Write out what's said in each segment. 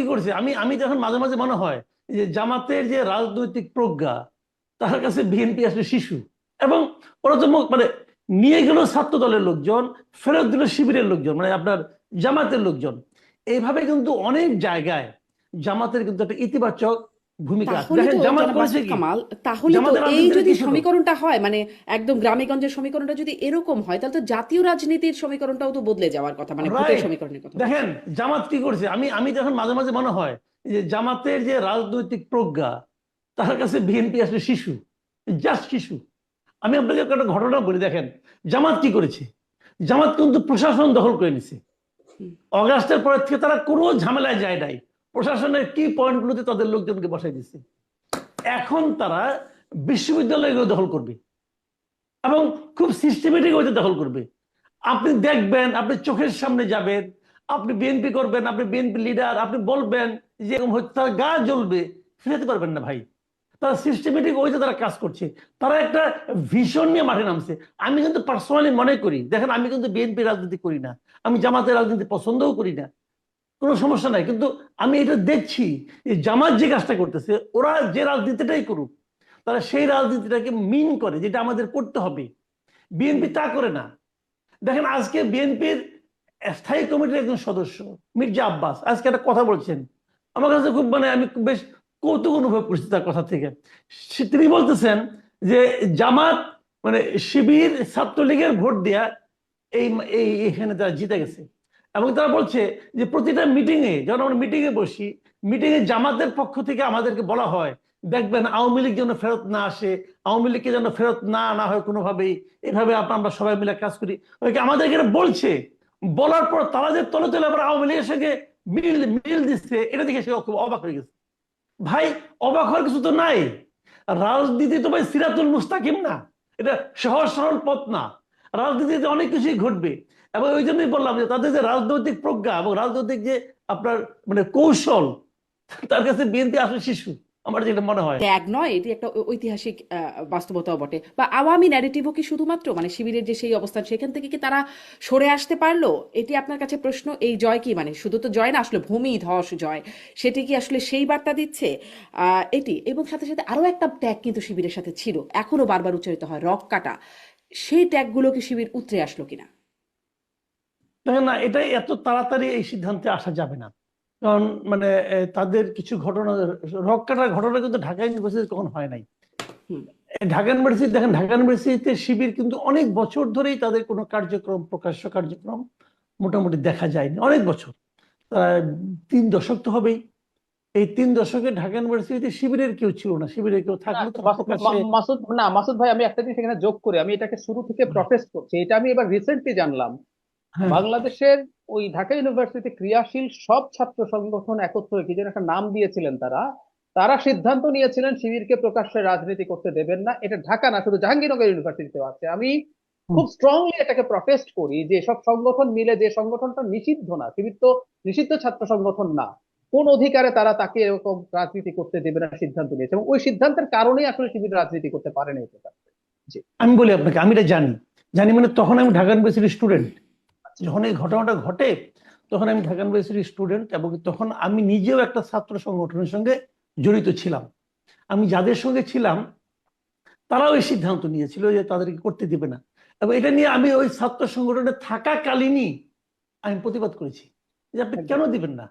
কি করছে। আমি আমি যখন মাঝে মাঝে মনে হয় যে জামাতের যে রাজনৈতিক প্রজ্ঞা, তার কাছে বিএনপি আসলে শিশু। এবং ওরা তো মানে নিয়ে গেল ছাত্র দলের লোকজন, ফেরত দিল শিবিরের লোকজন মানে আপনার জামাতের লোকজন। এইভাবে কিন্তু অনেক জায়গায় জামাতের কিন্তু একটা ইতিবাচক ভূমিকা কামাল তাহলে তো এই যদি সমীকরণটা হয় মানে একদম গ্রামেগঞ্জের সমীকরণটা যদি এরকম হয় তাহলে তো জাতীয় রাজনীতির সমীকরণটাও তো বদলে যাওয়ার কথা মানে ভোটের সমীকরণের কথা। দেখেন জামাত কি করছে? আমি আমি যখন মাঝে মাঝে মনে হয় যে জামাতের যে রাজনৈতিক প্রজ্ঞা তার কাছে বিএনপি আসলে শিশু জাস্ট শিশু। আমি আপনাকে একটা ঘটনা বলি দেখেন জামাত কি করেছে? জামাত কিন্তু প্রশাসন দখল করে নিছে। অগাস্টের পরের থেকে তারা কোনো ঝামেলায় যায় নাই। প্রশাসনের কি পয়েন্টগুলোতে তাদের লোকজনকে বসাই দিছে এখন তারা বিশ্ববিদ্যালয়গুলো দখল করবে এবং খুব সিস্টেমেটিক ওইটা দখল করবে। আপনি দেখবেন, আপনি চোখের সামনে যাবেন, আপনি বিএনপি করবেন, আপনি বিএনপি লিডার আপনি বলবেন যে এরকম তার গা জ্বলবে, ফিরাতে পারবেন না ভাই। তারা সিস্টেমেটিক ওইতে তারা কাজ করছে। তারা একটা ভীষণ নিয়ে মাঠে নামছে। আমি কিন্তু পার্সোনালি মনে করি, দেখেন আমি কিন্তু বিএনপি রাজনীতি করি না, আমি জামাতের রাজনীতি পছন্দও করি না। কোনো সমস্যা নাই। কিন্তু আমি এটা দেখছি যে জামাত যে কাজটা করতেছে, ওরা যে রাজনীতিটাই করুক, তারা সেই রাজনীতিটাকে মিন করে, যেটা আমাদের করতে হবে। বিএনপি তা করে না। দেখেন, আজকে বিএনপির স্থায়ী কমিটির একজন সদস্য, মির্জা আব্বাস, আজকে একটা কথা বলছেন। আমার কাছে খুব মানে আমি বেশ কৌতুক অনুভব করছি তার কথা থেকে। তিনি বলতেছেন যে জামাত মানে শিবির ছাত্রলীগের ভোট দেয়া এই এখানে তারা জিতে গেছে। এবং তারা বলছে যে প্রতিটা মিটিং এ, যখন আমরা মিটিং এ বসি মিটিং এ জামাতের পক্ষ থেকে আমাদেরকে বলা হয়, দেখবেন আওয়ামী লীগ যেন ফেরত না আসে, আওয়ামী লীগকে যেন ফেরত না আনা হয় কোনোভাবেই। এভাবে আমরা সবাই মিলে কাজ করি। ওই আমাদেরকে বলছে, বলার পর তারা যে তলে তলে আবার আওয়ামী লীগের সঙ্গে মিল মিল দিচ্ছে, এটা দেখে সে খুব অবাক হয়ে গেছে। ভাই, অবাক হওয়ার কিছু তো নাই। রাজনীতি তো ভাই সিরাতুল মুস্তাকিম না, এটা সহজ সরল পথ না। রাজনীতিতে অনেক কিছুই ঘটবে। এবং ওই জন্যই বললাম যে তাদের যে রাজনৈতিক প্রজ্ঞা এবং রাজনৈতিক যে আপনার মানে কৌশল, তার কাছে বিএনপি আসলে শিশু, আমার যেটা মনে হয়। ত্যাগ নয়, এটি একটা ঐতিহাসিক বাস্তবতাও বটে। বা আওয়ামী ন্যারেটিভও কি শুধুমাত্র? মানে শিবিরের যে সেই অবস্থান, সেখান থেকে কি তারা সরে আসতে পারল? এটি আপনার কাছে প্রশ্ন, এই জয় কি? মানে শুধু তো জয় না, আসলে ভূমি ধস জয়। সেটি কি আসলে সেই বার্তা দিচ্ছে? এটি। এবং সাথে সাথে আরও একটা ট্যাগ কিন্তু শিবিরের সাথে ছিল। এখনও বারবার উচ্চারিত হয়, রক কাটা। সেই ট্যাগগুলো কি শিবির উতরে আসলো কিনা? দেখেন না? এটা এত তাড়াতাড়ি এই সিদ্ধান্তে আসা যাবে না। কারণ মানে তাদের কিছু ঘটনা রক কাটার ঘটনা কিন্তু ঢাকা ইউনিভার্সিটি কখন হয় নাই। ঢাকা ইউনিভার্সিটি দেখেন ঢাকা ইউনিভার্সিটিতে শিবির কিন্তু অনেক বছর ধরেই তাদের কোনো কার্যক্রম প্রকাশ্য কার্যক্রম মোটামুটি দেখা যায়নি। অনেক বছর। তিন দশক তো হবেই। এই তিন দশকে ঢাকা ইউনিভার্সিটিতে শিবিরের কেউ ছিল না। শিবিরের কেউ থাকলে মাসুদ না মাসুদ ভাই আমি একটা জিনিস এখানে যোগ করে। আমি এটাকে শুরু থেকে প্রটেস্ট করছি। এটা আমি এবার রিসেন্টলি জানলাম। বাংলাদেশের ওই ঢাকা ইউনিভার্সিটি ক্রিয়াশীল সব ছাত্র সংগঠন একত্র কি যেন একটা নাম দিয়েছিলেন তারা তারা সিদ্ধান্ত নিয়েছিলেন শিবিরকে প্রকাশ্যে রাজনীতি করতে দেবেন না। এটা ঢাকা না শুধু জাহাঙ্গীরনগর ইউনিভার্সিটিতেও আছে। আমি খুব স্ট্রংলি এটাকে প্রটেস্ট করি যে সব সংগঠন মিলে যে সংগঠনটা নিষিদ্ধ না শিবির তো নিষিদ্ধ ছাত্র সংগঠন না কোন অধিকারে তারা তাকে এরকম রাজনীতি করতে দেবে না সিদ্ধান্ত নিয়েছে। এবং ওই সিদ্ধান্তের কারণেই আসলে শিবির রাজনীতি করতে পারে না আমি বলি আপনাকে আমি এটা জানি। জানি মানে তখন আমি ঢাকা ইউনিভার্সিটির স্টুডেন্ট যখন এই ঘটনাটা ঘটে তখন আমি ঢাকা ইউনিভার্সিটির স্টুডেন্ট এবং তখন আমি নিজেও একটা ছাত্র সংগঠনের সঙ্গে জড়িত ছিলাম। আমি যাদের সঙ্গে ছিলাম তারাও এই সিদ্ধান্ত নিয়েছিল যে তাদেরকে করতে দিবে না। এবং এটা নিয়ে আমি ওই ছাত্র সংগঠনে থাকাকালীনই আমি প্রতিবাদ করেছি যে আপনি কেন দিবেন না?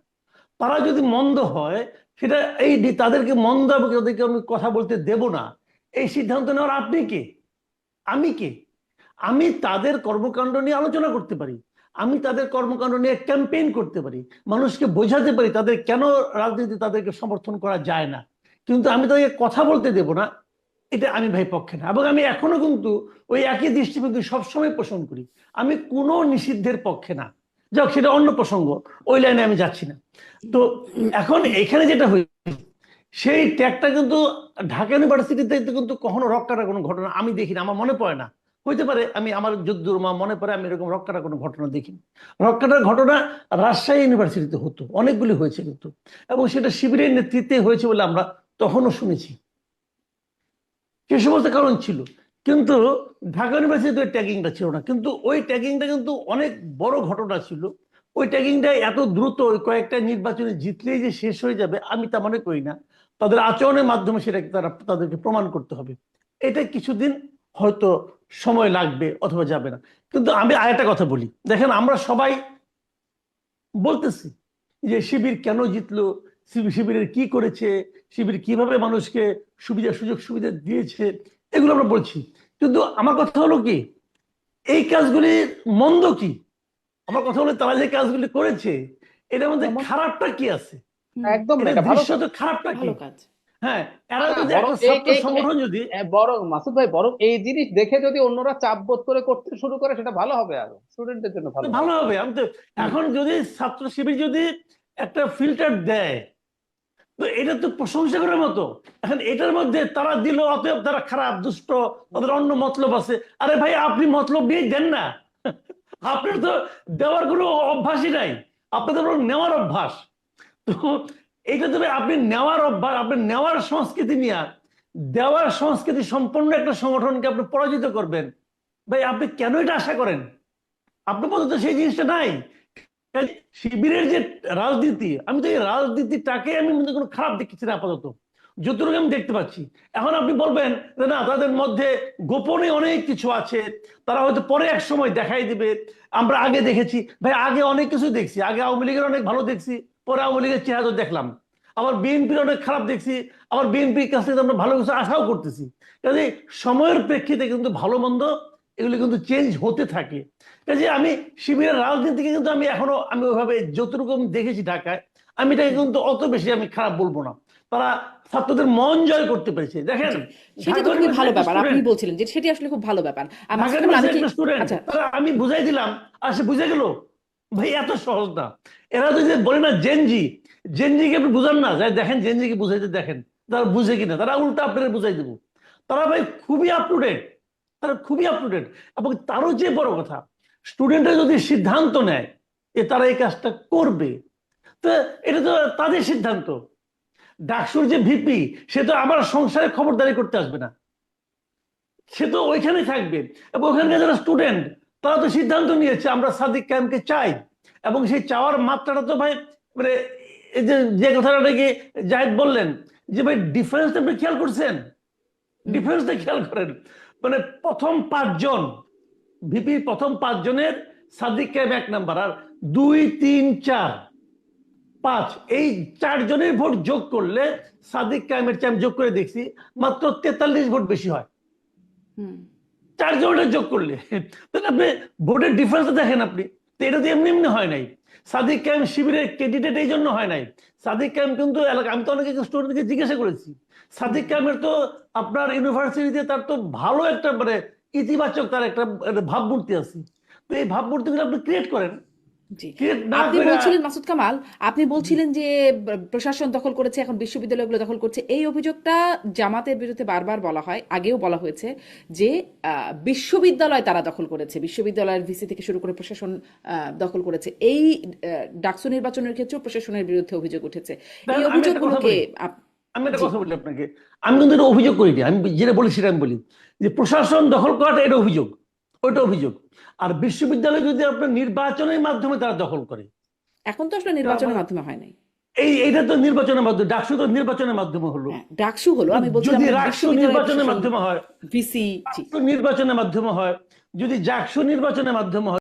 তারা যদি মন্দ হয় সেটা এই তাদেরকে মন্দ এবং তাদেরকে আমি কথা বলতে দেব না এই সিদ্ধান্ত নেওয়ার আপনি কে? আমি কে? আমি তাদের কর্মকাণ্ড নিয়ে আলোচনা করতে পারি। আমি তাদের কর্মকাণ্ড নিয়ে ক্যাম্পেইন করতে পারি, মানুষকে বোঝাতে পারি তাদের কেন রাজনীতি তাদেরকে সমর্থন করা যায় না। কিন্তু আমি তাদেরকে কথা বলতে দেব না, এটা আমি ভাই পক্ষে না। এবং আমি এখনও কিন্তু ওই একই দৃষ্টিভঙ্গি সবসময় পোষণ করি। আমি কোনো নিষিদ্ধের পক্ষে না। যাক, সেটা অন্য প্রসঙ্গ, ওই লাইনে আমি যাচ্ছি না। তো এখন এখানে যেটা হয়েছে, সেই ট্যাগটা কিন্তু ঢাকা ইউনিভার্সিটিতে কিন্তু কখনো রক্ষার কোনো ঘটনা আমি দেখি না আমার মনে পড়ে না। হইতে পারে আমি আমার যদ্দূর মা মনে পড়ে আমি এরকম রক্ষাটা কোনো ঘটনা দেখিনি। রক্ষাটার ঘটনা রাজশাহী ইউনিভার্সিটিতে হতো, অনেকগুলি হয়েছে কিন্তু। এবং সেটা শিবিরের নেতৃত্বে হয়েছে বলে আমরা তখনও শুনেছি। সে সমস্ত কারণ ছিল। কিন্তু ঢাকা ইউনিভার্সিটিতে ওই ট্যাগিংটা ছিল না। কিন্তু ওই ট্যাগিংটা কিন্তু অনেক বড় ঘটনা ছিল। ওই ট্যাগিংটা এত দ্রুত ওই কয়েকটা নির্বাচনে জিতলেই যে শেষ হয়ে যাবে, আমি তা মনে করি না। তাদের আচরণের মাধ্যমে সেটাকে তারা, তাদেরকে প্রমাণ করতে হবে। এটা কিছুদিন হয়তো সময় লাগবে অথবা যাবে না। কিন্তু আমি আরেকটা কথা বলি। দেখেন আমরা সবাই বলতেছি যে শিবির কেন জিতলো শিবিরের কি করেছে শিবির কীভাবে মানুষকে সুবিধা সুযোগ সুবিধা দিয়েছে এগুলো আমরা বলছি। কিন্তু আমার কথা হলো কি এই কাজগুলি মন্দ কি? আমার কথা হলো তারা যে কাজগুলি করেছে এটার মধ্যে খারাপটা কি আছে? একদম খারাপটা কি? ভালো কাজ। হ্যাঁ এরা না, যদি একটা ছাত্র সংগঠন যদি বরং মাসুদ ভাই বরং এই জিনিস দেখে যদি অন্যরা চাপ বোধ করে করতে শুরু করে সেটা ভালো হবে আরও। স্টুডেন্টদের জন্য ভালো হবে। ভালো হবে আমি তো এখন যদি ছাত্র শিবির যদি একটা ফিল্টার দেয় তো এটা তো প্রশংসা করার মতো। এখন এটার মধ্যে তারা দিল অতএব তারা খারাপ দুষ্ট তাদের অন্য মতলব আছে। আরে ভাই আপনি মতলব নিয়ে দেন না। আপনার তো দেওয়ার কোনো অভ্যাসই নাই। আপনাদের নেওয়ার অভ্যাস। তো এইটা তবে আপনি নেওয়ার অভ্যাস, আপনি নেওয়ার সংস্কৃতি নিয়ে, দেওয়ার সংস্কৃতি সম্পন্ন একটা সংগঠনকে আপনি পরাজিত করবেন। ভাই, আপনি কেন এটা আশা করেন? আপনার মধ্যে তো সেই জিনিসটা নাই। শিবিরের যে রাজনীতি, আমি তো এই রাজনীতিটাকে আমি মধ্যে কোনো খারাপ দেখছি না আপাতত। যতটুকু আমি দেখতে পাচ্ছি। এখন আপনি বলবেন যে না, তাদের মধ্যে গোপনে অনেক কিছু আছে, তারা হয়তো পরে এক সময় দেখাই দিবে। আমরা আগে দেখেছি। ভাই, আগে অনেক কিছু দেখছি। আগে আওয়ামী লীগের অনেক ভালো দেখছি। পরে আওয়ামী লীগের চেহারা তো দেখলাম। আবার বিএনপির অনেক খারাপ দেখছি আবার বিএনপির কাছ থেকে আমরা ভালো কিছু আশাও করতেছি। কাজে সময়ের প্রেক্ষিতে কিন্তু ভালো মন্দ এগুলো কিন্তু চেঞ্জ হতে থাকে। কাজে আমি শিবিরের রাজনীতিকে কিন্তু আমি এখনও আমি ওইভাবে যতটুকু দেখেছি ঢাকায় আমি এটাকে কিন্তু অত বেশি আমি খারাপ বলব না। তারা ছাত্রদের মন জয় করতে পেরেছে। দেখেন সেটা তো খুবই ভালো ব্যাপার আপনি বলছিলেন যে সেটি আসলে খুব ভালো ব্যাপার। আচ্ছা। আমি বুঝাই দিলাম আর সে বুঝে গেল? ভাই, এত সহজ না। এরা তো যে বলে না জেনজি জেনজিকে আপনি বুঝান না, যাই দেখেন জেনজিকে বুঝাইতে দেখেন, তারা বুঝে কিনা, তারা উল্টা আপনাদের বুঝাই দেবো। তারা ভাই খুবই আপ টু ডেট তারা খুবই আপ টু ডেট এবং তারও যে বড় কথা স্টুডেন্টরা যদি সিদ্ধান্ত নেয় যে তারা এই কাজটা করবে, তো এটা তো তাদের সিদ্ধান্ত। ডাকসুর যে ভিপি সে তো আবার সংসারে খবরদারি করতে আসবে না। সে তো ওইখানে থাকবে। এবং ওখানকার যারা স্টুডেন্ট তারা তো সিদ্ধান্ত নিয়েছে, আমরা সাদিক ক্যাম্পকে চাই। এবং সেই চাওয়ার মাত্রাটা তো ভাই মানে এই যে যে কথাটা নাকি জাহিদ বললেন, যে ভাই ডিফারেন্স আপনি খেয়াল করছেন? ডিফারেন্সটা খেয়াল করেন। মানে প্রথম পাঁচজন ভিপি প্রথম পাঁচজনের সাদিক ক্যাম্প এক নাম্বার, আর দুই, তিন, চার, পাঁচ, এই চারজনের ভোট যোগ করলে সাদিক ক্যাম্পের চেয়ে আমি যোগ করে দেখছি, মাত্র তেতাল্লিশ ভোট বেশি হয়। হুম। চারজনটা যোগ করলে। তাহলে আপনি ভোটের ডিফারেন্স দেখেন আপনি। তো এটা তো এমনি এমনি হয় নাই। সাদিক ক্যাম্প শিবিরের ক্যান্ডিডেট এই জন্য হয় নাই। সাদিক ক্যাম্প কিন্তু এলাকা আমি তো অনেক স্টুডেন্টকে জিজ্ঞাসা করেছি। সাদিক ক্যাম্পের তো আপনার ইউনিভার্সিটিতে তার তো ভালো একটা মানে ইতিবাচক তার একটা একটা ভাবমূর্তি আছে। তো এই ভাবমূর্তিগুলো আপনি ক্রিয়েট করেন। জি। আপনি বলছিলেন মাসুদ কামাল আপনি বলছিলেন যে প্রশাসন দখল করেছে এখন বিশ্ববিদ্যালয়গুলো দখল করছে। এই অভিযোগটা জামাতের বিরুদ্ধে বারবার বলা হয় আগেও বলা হয়েছে যে বিশ্ববিদ্যালয় তারা দখল করেছে। বিশ্ববিদ্যালয়ের ভিসি থেকে শুরু করে প্রশাসন আহ, দখল করেছে। এই ডাকসু নির্বাচনের ক্ষেত্রেও প্রশাসনের বিরুদ্ধে অভিযোগ উঠেছে। এই অভিযোগগুলোকে আমি একটা কথা বলি আপনাকে। আমি কিন্তু এটা অভিযোগ করিনি। আমি যেটা বলি সেটা আমি বলি। যে প্রশাসন দখল করাটা এটা অভিযোগ। ওইটা অভিযোগ। আর বিশ্ববিদ্যালয় যদি আপনার নির্বাচনের মাধ্যমে তারা দখল করে। এখন তো আসলে নির্বাচনের মাধ্যমে হয় নাই। এই এইটা তো নির্বাচনের মাধ্যমে ডাকসু তো নির্বাচনের মাধ্যমে হলো। হ্যাঁ, ডাকসু হলো আমি বলছিলাম যদি ডাকসু নির্বাচনের মাধ্যমে হয় ভিসি নির্বাচনের মাধ্যমে হয় যদি জাকসু নির্বাচনের মাধ্যমে হয়